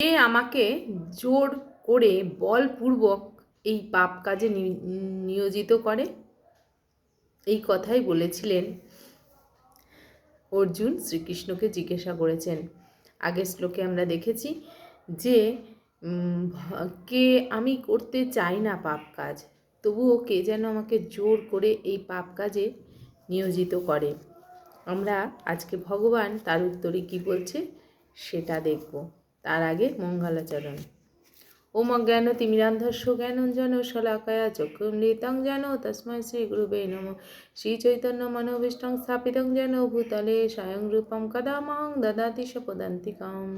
কে আমাকে জোর করে বলপূর্বক এই পাপ কাজে নিয়োজিত করে। এই কথাই বলেছিলেন অর্জুন শ্রীকৃষ্ণকে জিজ্ঞাসা করেছেন। আগের শ্লোকে আমরা দেখেছি যে কে আমি করতে চাই না পাপ কাজ, তবুও কে যেন আমাকে জোর করে এই পাপ কাজে নিয়োজিত করে। আমরা আজকে ভগবান তার উত্তরে কি বলছে সেটা দেখব। তার আগে মঙ্গলাচরণ। ওম অজ্ঞান তিমিরান্ধস্য জ্ঞানঞ্জন শলাকয়া চক্ষুমৃতং যেন তস্মৈ শ্রী গুরুবে নম। শ্রী চৈতন্য মনোভীষ্টং স্থাপিতং যেন ভূতলে স্বয়ং রূপম কদা মাং দদাতি সপদান্তিকাম।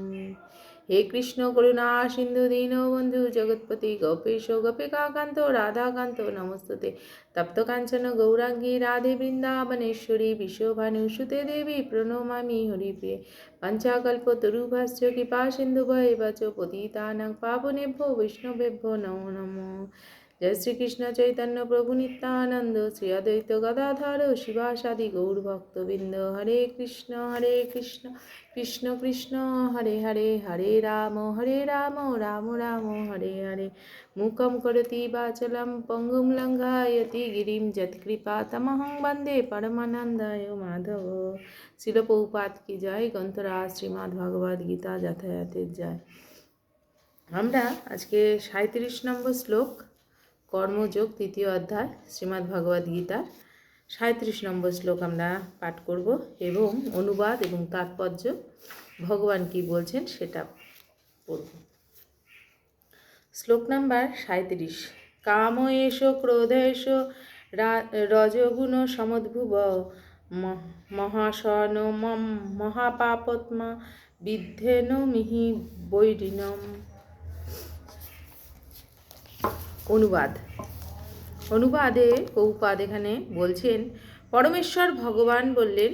হে কৃষ্ণ করুণা, সিন্ধু দীন, বন্ধু জগৎপতি, গোপেশ, গোপিকাকান্ত, রাধাকান্ত নমস্তে তপ্ত কাঞ্চন, গৌরাঙ্গী, রাধে বৃন্দাবনেশ্বরী বিশ্বভানুসুতে দেবী, প্রণমামি, হরিপ্রিয়ে। পঞ্চাকল্পতরুভাশ্চ কৃপা সিন্ধু ভৈবচ পতিতানাং পাবনেভ্য, বৈষ্ণবেভ্য, নমো নমো। জয় শ্রীকৃষ্ণ চৈতন্য প্রভু নিত্যানন্দ, শ্রী অদ্বৈত গদাধর শিবাসাদি গৌরভক্তবৃন্দ হরে কৃষ্ণ হরে কৃষ্ণ কৃষ্ণ কৃষ্ণ, হরে হরে হরে রাম হরে রাম রাম রাম, হরে হরে। মুখম করতি বাচলম পঙ্গুম লঙ্ঘায়তি গিরিম যৎকৃপা তমহং বন্দে পরমানন্দায় মাধব। শিলপৌপাত কি জয়? গন্তরা শ্রীমদ্ ভগবদ গীতা যথাযথের জয়। আমরা আজকে সাঁত্রিশ নম্বর শ্লোক কর্মযোগ, তৃতীয় অধ্যায় শ্রীমদ্ ভগবদ গীতার সাঁত্রিশ নম্বর শ্লোক আমরা পাঠ করব এবং অনুবাদ এবং তাৎপর্য ভগবান কি বলছেন সেটা পড়ব। শ্লোক নাম্বার সাঁত্রিশ কাম এষ ক্রোধ রা- রজগুণ সমদ্ভুব, ম- মহাশন মহাপাপত্মা, বিদ্ধেন মিহি বৈরিণম। অনুবাদ। অনুবাদে কৌপাদ এখানে বলছেন, পরমেশ্বর ভগবান বললেন,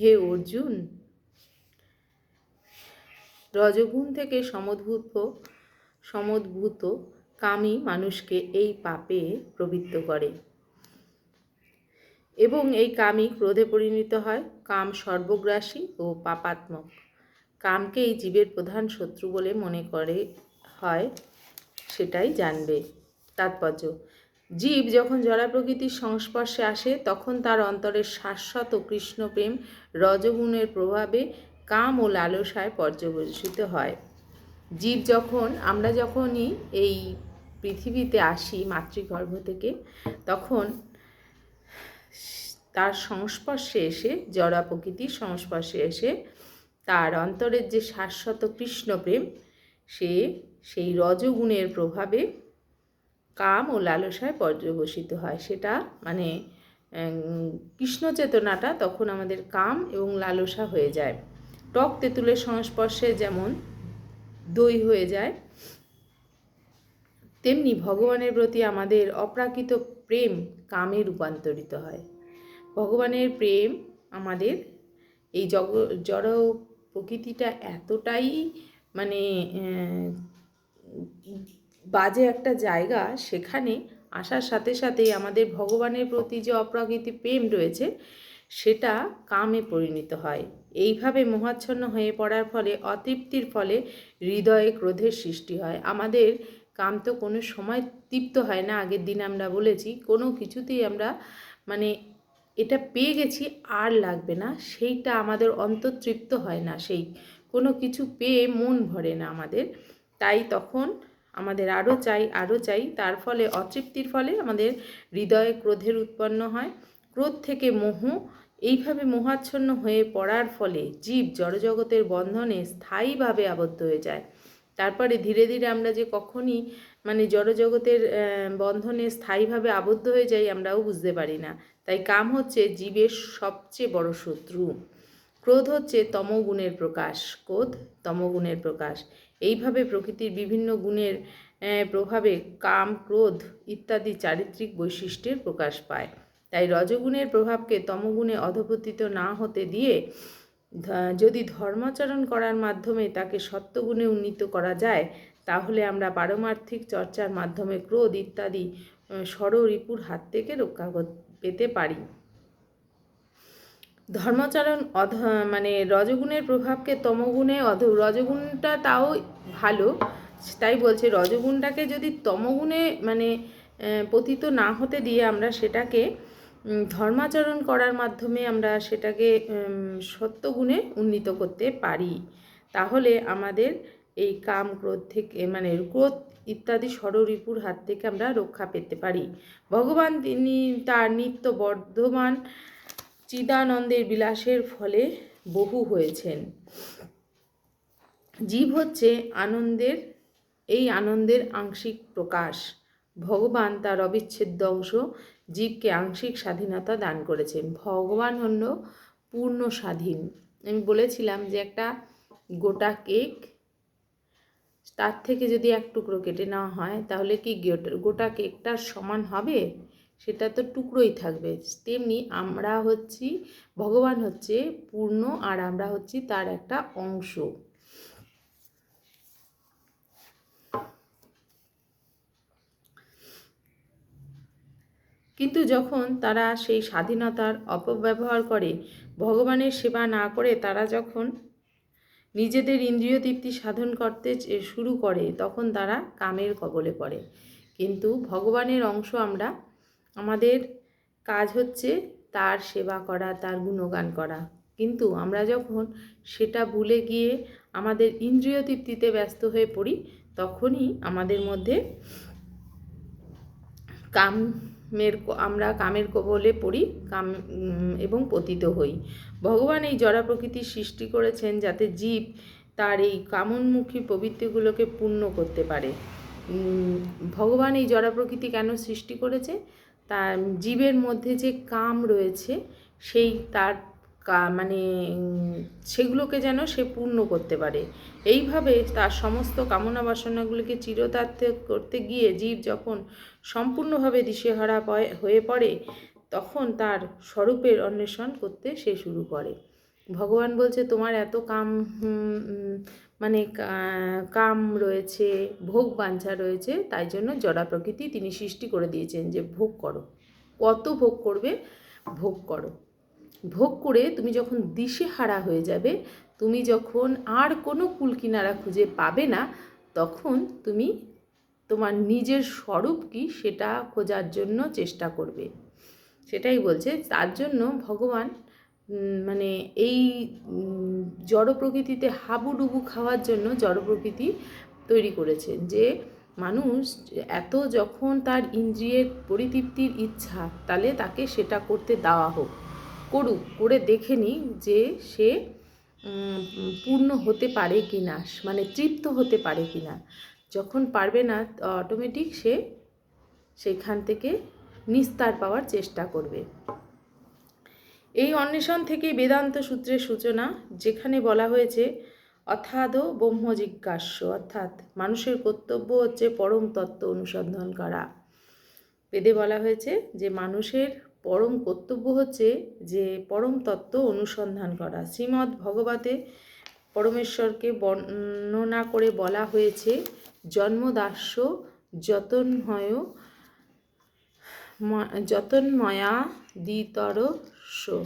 হে অর্জুন, রজগুণ থেকে সমদ্ভূত সমদ্ভূত কামই মানুষকে এই পাপে প্রবৃত্ত করে। এবং এই কামই ক্রোধে পরিণত হয়, কাম সর্বগ্রাসী ও পাপাত্মক। কামকেই জীবের প্রধান শত্রু বলে মনে করে হয়, সেটাই জানবে। তাৎপর্য। জীব যখন জড়া প্রকৃতির সংস্পর্শে আসে, তখন তার অন্তরের শাশ্বত কৃষ্ণপ্রেম, রজগুণের প্রভাবে কাম ও লালসায় পর্যবসিত হয়। জীব যখন, আমরা যখনই এই পৃথিবীতে আসি মাতৃগর্ভ থেকে, তখন তার সংস্পর্শে এসে, জড়া প্রকৃতির সংস্পর্শে এসে, তার অন্তরের যে শাশ্বত কৃষ্ণপ্রেম, সে সেই রজগুণের প্রভাবে কাম ও লালসায় পর্যবসিত হয়। সেটা মানে কৃষ্ণ চেতনাটা তখন আমাদের কাম এবং লালসা হয়ে যায়। টক তেঁতুলের সংস্পর্শে যেমন দই হয়ে যায়, তেমনি ভগবানের প্রতি আমাদের অপ্রাকৃত প্রেম কামে রূপান্তরিত হয়। ভগবানের প্রেম আমাদের এই জগ, জড় প্রকৃতিটা এতটাই মানে বাজে একটা জায়গা, সেখানে আসার সাথে সাথেই আমাদের ভগবানের প্রতি যে অপ্রাকৃতিক প্রেম রয়েছে, সেটা কামে পরিণত হয়। এইভাবে মোহাচ্ছন্ন হয়ে পড়ার ফলে, অতৃপ্তির ফলে হৃদয়ে ক্রোধের সৃষ্টি হয়। আমাদের কাম তো কোনো সময় তৃপ্ত হয় না, আগের দিন আমরা বলেছি, কোনো কিছুতেই আমরা মানে এটা পেয়ে গেছি, আর লাগবে না। সেইটা আমাদের অন্তর্তৃপ্ত হয় না, সেই কোনো কিছু পেয়ে মন ভরে না আমাদের। তাই তখন আমাদের আরও চাই আরও চাই। তার ফলে, অতৃপ্তির ফলে আমাদের হৃদয়ে ক্রোধের উৎপন্ন হয়। ক্রোধ থেকে মোহ, এইভাবে মোহাচ্ছন্ন হয়ে পড়ার ফলে জীব জড়জগতের বন্ধনে স্থায়ীভাবে আবদ্ধ হয়ে যায়। তারপরে ধীরে ধীরে আমরা যে কখনই মানে জড়জগতের বন্ধনে স্থায়ীভাবে আবদ্ধ হয়ে যাই, আমরাও বুঝতে পারি না। তাই কাম হচ্ছে জীবের সবচেয়ে বড় শত্রু। ক্রোধ হচ্ছে তমগুণের প্রকাশ। ক্রোধ তমগুণের প্রকাশ। এইভাবে প্রকৃতির বিভিন্ন গুণের প্রভাবে কাম, ক্রোধ ইত্যাদি চারিত্রিক বৈশিষ্ট্যের প্রকাশ পায়। তাই রজগুণের প্রভাবকে তমগুণে অধপতিত না হতে দিয়ে যদি ধর্মাচরণ করার মাধ্যমে তাকে সত্যগুণে উন্নীত করা যায়, তাহলে আমরা পারমার্থিক চর্চার মাধ্যমে ক্রোধ ইত্যাদি ষড় রিপুর হাত থেকে রক্ষা পেতে পারি। ধর্মাচরণ অধ মানে রজগুণের প্রভাবকে তমগুণে অধ, রজগুণটা তাও ভালো, তাই বলছে রজগুণটাকে যদি তমগুণে মানে পতিত না হতে দিয়ে আমরা সেটাকে ধর্মাচরণ করার মাধ্যমে আমরা সেটাকে সত্যগুণে উন্নীত করতে পারি। তাহলে আমাদের এই কাম, ক্রোধ থেকে মানে ক্রোধ ইত্যাদি ষড়রিপুর হাত থেকে আমরা রক্ষা পেতে পারি। ভগবান তিনি তার নিত্য বর্ধমান চিদানন্দের বিলাসের ফলে বহু হয়েছেন। জীব হচ্ছে আনন্দের, এই আনন্দের আংশিক প্রকাশ। ভগবান তার অবিচ্ছেদ্য অংশ, জীবকে আংশিক স্বাধীনতা দান করেছেন। ভগবান হল পূর্ণ স্বাধীন। আমি বলেছিলাম যে একটা গোটা কেক, তার থেকে যদি এক টুকরো কেটে নেওয়া হয়, তাহলে কি গোটা- কেকটার সমান হবে? সেটা তো টুকরোই থাকবে। তেমনি আমরা হচ্ছি, ভগবান হচ্ছে পূর্ণ আর আমরা হচ্ছি তার একটা অংশ। কিন্তু যখন তারা সেই স্বাধীনতার অপব্যবহার করে, ভগবানের সেবা না করে, তারা যখন নিজেদের ইন্দ্রিয় তৃপ্তি সাধন করতে শুরু করে, তখন তারা কামের কবলে পড়ে। কিন্তু ভগবানের অংশ আমরা আমাদের কাজ হচ্ছে তার সেবা করা, তার গুণগান করা। কিন্তু আমরা যখন সেটা ভুলে গিয়ে আমাদের ইন্দ্রিয় তৃপ্তিতে ব্যস্ত হয়ে পড়ি, তখনই আমাদের মধ্যে কামের আমরা কামের কবলে পড়ি, কাম এবং পতিত হই। ভগবান এই জড়া প্রকৃতি সৃষ্টি করেছেন যাতে জীব তার এই কামনমুখী প্রবৃত্তিগুলোকে পূর্ণ করতে পারে। ভগবান এই জড়া প্রকৃতি কেন সৃষ্টি করেছে? তার জীবের মধ্যে যে কাম রয়েছে, সেই তার মানে সেগুলোকে যেন সে পূর্ণ করতে পারে। এইভাবে তার সমস্ত কামনা বাসনাগুলিকে চিরতার্থ করতে গিয়ে জীব যখন সম্পূর্ণভাবে দিশেহারা হয়ে পড়ে, তখন তার স্বরূপের অন্বেষণ করতে সে শুরু করে। ভগবান বলছে, তোমার এত কাম মানে কাম রয়েছে, ভোগ বাঞ্ছা রয়েছে, তাই জন্য জড়া প্রকৃতি তিনি সৃষ্টি করে দিয়েছেন যে ভোগ করো। কত ভোগ করবে? ভোগ করো। ভোগ করে তুমি যখন দিশেহারা হয়ে যাবে, তুমি যখন আর কোনো কুলকিনারা খুঁজে পাবে না, তখন তুমি তোমার নিজের স্বরূপ কি সেটা খোঁজার জন্য চেষ্টা করবে। সেটাই বলছে, তার জন্য ভগবান মানে এই জড় প্রকৃতিতে হাবুডুবু খাওয়ার জন্য জড় প্রকৃতি তৈরি করেছেন যে মানুষ এত যখন তার ইন্দ্রিয়ের পরিতৃপ্তির ইচ্ছা, তাহলে তাকে সেটা করতে দেওয়া হোক, করুক, করে দেখে নিক যে সে পূর্ণ হতে পারে কি না মানে তৃপ্ত হতে পারে কি না যখন পারবে না অটোমেটিক সে সেখান থেকে নিস্তার পাওয়ার চেষ্টা করবে। এই অন্বেষণ থেকেই বেদান্ত সূত্রের সূচনা, যেখানে বলা হয়েছে, অথাদ ব্রহ্ম জিজ্ঞাস্য অর্থাৎ মানুষের কর্তব্য হচ্ছে পরম তত্ত্ব অনুসন্ধান করা। বেদে বলা হয়েছে যে, মানুষের পরম কর্তব্য হচ্ছে যে, পরম তত্ত্ব অনুসন্ধান করা। শ্রীমদ্ ভগবতে পরমেশ্বরকে বর্ণনা করে বলা হয়েছে, জন্মদাস্য যতন ম- যতন্ময়া দ্বিতরস্য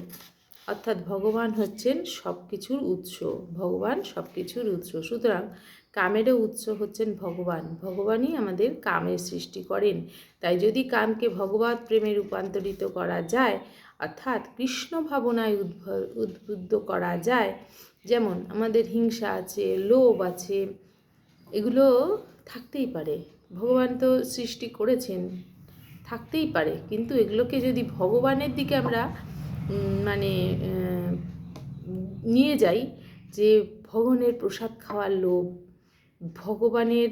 অর্থাৎ ভগবান হচ্ছেন সব কিছুর উৎস, ভগবান সব কিছুর উৎস। সুতরাং কামেরও উৎস হচ্ছেন ভগবান, ভগবানই আমাদের কামের সৃষ্টি করেন। তাই যদি কামকে ভগবত প্রেমে রূপান্তরিত করা যায়, অর্থাৎ কৃষ্ণ ভাবনায় উদ্ভ- উদ্বুদ্ধ করা যায়, যেমন আমাদের হিংসা আছে, লোভ আছে, এগুলো থাকতেই পারে। ভগবান তো সৃষ্টি করেছেন। থাকতেই পারে। কিন্তু এগুলোকে যদি ভগবানের দিকে আমরা মানে নিয়ে যাই যে ভগবানের প্রসাদ খাওয়ার লোভ, ভগবানের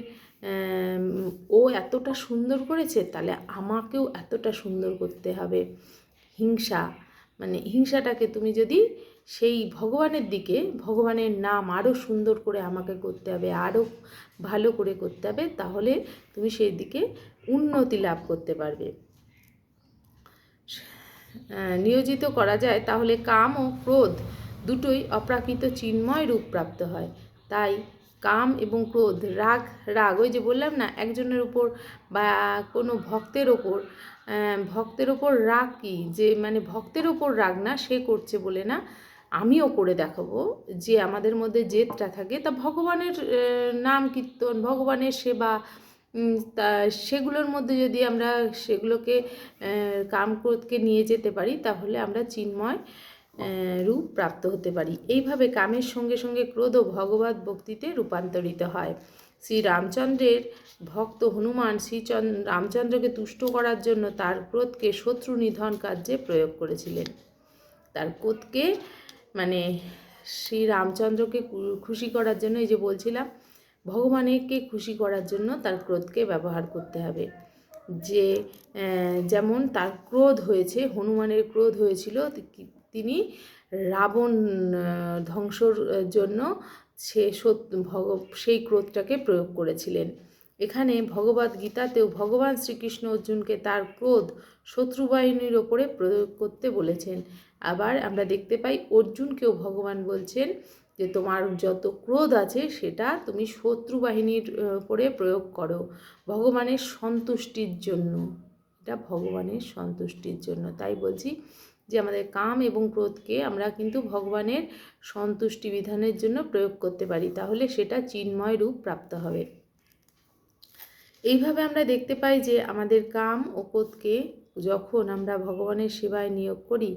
ও এতটা সুন্দর করেছে, তাহলে আমাকেও এতটা সুন্দর করতে হবে। হিংসা মানে হিংসাটাকে তুমি যদি সেই ভগবানের দিকে, ভগবানের নাম আরও সুন্দর করে আমাকে করতে হবে, আরও ভালো করে করতে হবে, তাহলে তুমি সেই দিকে উন্নতি লাভ করতে পারবে। নিয়োজিত করা যায় তাহলে কাম ও ক্রোধ দুটোই অপ্রাকৃত চিন্ময় রূপ প্রাপ্ত হয়। তাই কাম এবং ক্রোধ, রাগ রাগ, ওই যে বললাম না, একজনের উপর বা কোনো ভক্তের ওপর ভক্তের ওপর রাগ কি? যে মানে ভক্তের ওপর রাগ না, সে করছে বলে না, আমিও করে দেখাবো যে আমাদের মধ্যে জেদটা থাকে। তা ভগবানের নাম কীর্তন, ভগবানের সেবা তা সেগুলোর মধ্যে যদি আমরা সেগুলোকে কামক্রোধকে নিয়ে যেতে পারি, তাহলে আমরা চিন্ময় রূপ প্রাপ্ত হতে পারি। এইভাবে কামের সঙ্গে সঙ্গে ক্রোধ ও ভগবত ভক্তিতে রূপান্তরিত হয়। শ্রী রামচন্দ্রের ভক্ত হনুমান শ্রীচন্দ্র রামচন্দ্রকে তুষ্ট করার জন্য তার ক্রোধকে শত্রু নিধন কার্যে প্রয়োগ করেছিলেন। তার ক্রোধকে মানে শ্রী রামচন্দ্রকে খুশি করার জন্য এই যে বলছিলাম ভগবানকে খুশি করার জন্য তার ক্রোধকে ব্যবহার করতে হবে। যে যেমন তার ক্রোধ হয়েছে, হনুমানের ক্রোধ হয়েছিল তিনি রাবণ ধ্বংসর জন্য সে সত্য ভগ, সেই ক্রোধটাকে প্রয়োগ করেছিলেন। এখানে ভগবদ গীতাতেও ভগবান শ্রীকৃষ্ণ অর্জুনকে তার ক্রোধ শত্রুবাহিনীর ওপরে প্রয়োগ করতে বলেছেন। আবার আমরা দেখতে পাই অর্জুনকেও ভগবান বলছেন যে তোমার যত ক্রোধ আছে সেটা তুমি শত্রু বাহিনীর উপরে প্রয়োগ করো। ভগবানের সন্তুষ্টির জন্য। এটা ভগবানের সন্তুষ্টির জন্য। তাই বলছি যে আমাদের কাম এবং ক্রোধকে আমরা কিন্তু ভগবানের সন্তুষ্টি বিধানের জন্য প্রয়োগ করতে পারি। তাহলে সেটা চিন্ময় রূপ প্রাপ্ত হবে। এইভাবে আমরা দেখতে পাই যে আমাদের কাম ও ক্রোধকে যখন আমরা ভগবানের সেবায় নিয়োগ করি,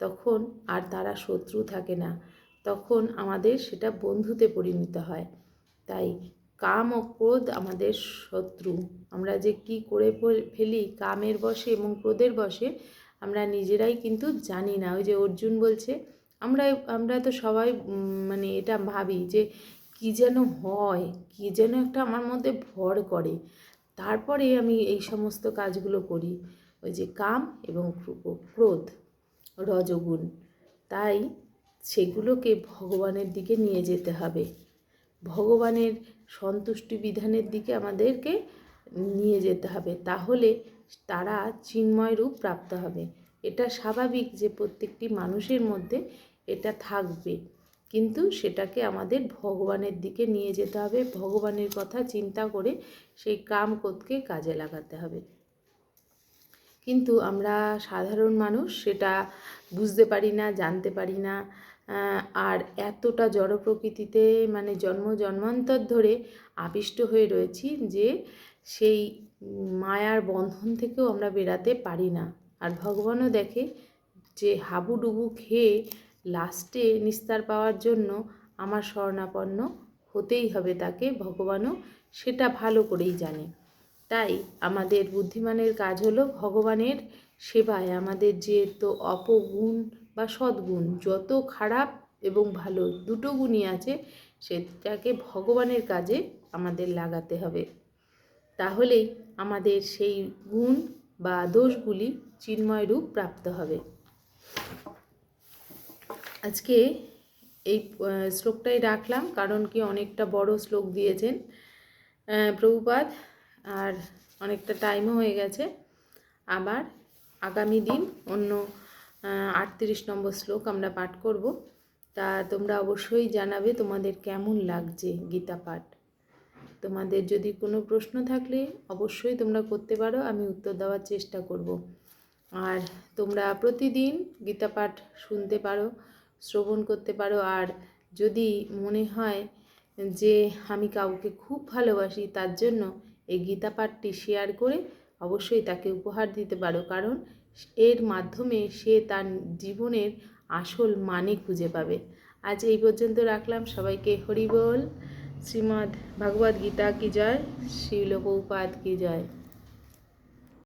তখন আর তারা শত্রু থাকে না। তখন আমাদের সেটা বন্ধুতে পরিণত হয়। তাই কাম ও ক্রোধ আমাদের শত্রু। আমরা যে কি করে ফেলি কামের বশে এবং ক্রোধের বশে, আমরা নিজেরাই কিন্তু জানি না। ওই যে অর্জুন বলছে, আমরা আমরা তো সবাই মানে এটা ভাবি যে কি যেন হয়, কি যেন একটা আমার মধ্যে ভর করে। তারপরে আমি এই সমস্ত কাজগুলো করি। ওই যে কাম এবং ক্রোধ, রজগুণ। তাই সেগুলোকে ভগবানের দিকে নিয়ে যেতে হবে। ভগবানের সন্তুষ্টি বিধানের দিকে আমাদেরকে নিয়ে যেতে হবে। তাহলে তারা চিন্ময় রূপ প্রাপ্ত হবে। এটা স্বাভাবিক যে প্রত্যেকটি মানুষের মধ্যে এটা থাকবে। কিন্তু সেটাকে আমাদের ভগবানের দিকে নিয়ে যেতে হবে। ভগবানের কথা চিন্তা করে সেই কাম ক্রোধকে কাজে লাগাতে হবে। কিন্তু আমরা সাধারণ মানুষ সেটা বুঝতে পারি না, জানতে পারি না। আর এতটা জড় প্রকৃতিতে মানে জন্ম জন্মান্তর ধরে আবিষ্ট হয়ে রয়েছি যে সেই মায়ার বন্ধন থেকেও আমরা বেরাতে পারি না। আর ভগবানও দেখে যে হাবুডুবু খেয়ে লাস্টে নিস্তার পাওয়ার জন্য আমার শরণাপন্ন হতেই হবে তাকে, ভগবানও সেটা ভালো করেই জানে। তাই আমাদের বুদ্ধিমানের কাজ হলো ভগবানের সেবায় আমাদের যে তো অপগুণ বা সদ্গুণ যত খারাপ এবং ভালো দুটো গুণই আছে সেটাকে ভগবানের কাজে আমাদের লাগাতে হবে। তাহলেই আমাদের সেই গুণ বা দোষগুলি চিন্ময় রূপ প্রাপ্ত হবে। আজকে এই শ্লোকটাই রাখলাম কারণ কি অনেকটা বড় শ্লোক দিয়েছেন আহ, প্রভুপাদ। আর অনেকটা টাইমও হয়ে গেছে। আবার আগামী দিন অন্য আটত্রিশ নম্বর শ্লোক আমরা পাঠ করব। তা তোমরা অবশ্যই জানাবে তোমাদের কেমন লাগছে গীতা পাঠ। তোমাদের যদি কোনো প্রশ্ন থাকলে অবশ্যই তোমরা করতে পারো, আমি উত্তর দেওয়ার চেষ্টা করব। আর তোমরা প্রতিদিন গীতা পাঠ শুনতে পারো, শ্রবণ করতে পারো। আর যদি মনে হয় যে আমি কাউকে খুব ভালোবাসি, তার জন্য এই গীতা পাঠটি শেয়ার করে অবশ্যই তাকে উপহার দিতে পারো। কারণ এর মাধ্যমে সে তার জীবনের আসল মানে খুঁজে পাবে। আজ এই পর্যন্ত রাখলাম। সবাইকে হরিবল শ্রীমদ্ ভগবদ্ গীতা কি জয়? শিল প্রভুপাদ কি জয়?